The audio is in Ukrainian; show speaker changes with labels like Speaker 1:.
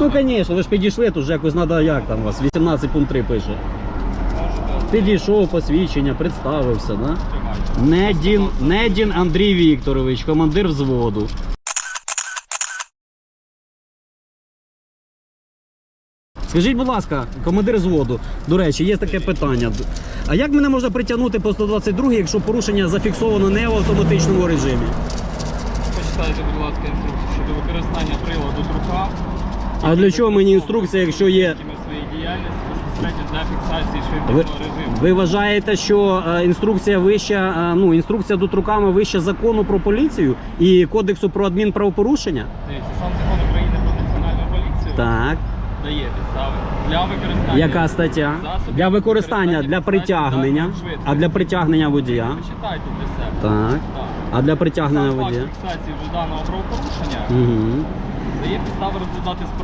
Speaker 1: Ну, звісно, ви ж підійшли, тут вже якось треба, як там у вас, 18 пункт 3 пише. Підійшов, посвідчення, представився, да? Недін, Недін Андрій Вікторович, командир взводу. Скажіть, будь ласка, командир взводу, до речі, є таке питання. А як мене можна притягнути по 122, якщо порушення зафіксовано не в автоматичному режимі?
Speaker 2: Почитайте, будь ласка, інструкцію щодо використання приладу друка.
Speaker 1: А для чого мені інструкція, якщо є.
Speaker 2: своєї діяльності безпосередньо для фіксації
Speaker 1: Ви,
Speaker 2: режиму.
Speaker 1: ви вважаєте, що е, інструкція вища, е, ну інструкція до руками вища закону про поліцію і кодексу про адмінправопорушення?
Speaker 2: Дивіться, сам закон України про національну поліцію
Speaker 1: Так.
Speaker 2: дає підстави для використання.
Speaker 1: Яка стаття?
Speaker 2: засобів
Speaker 1: Для використання, для притягнення. А для притягнення водія?
Speaker 2: Почитайте для себе.
Speaker 1: Так.
Speaker 2: Так.
Speaker 1: А для притягнення
Speaker 2: Сам факт
Speaker 1: водія?
Speaker 2: фіксації вже даного правопорушення
Speaker 1: Угу.
Speaker 2: Підстави розглядати справу.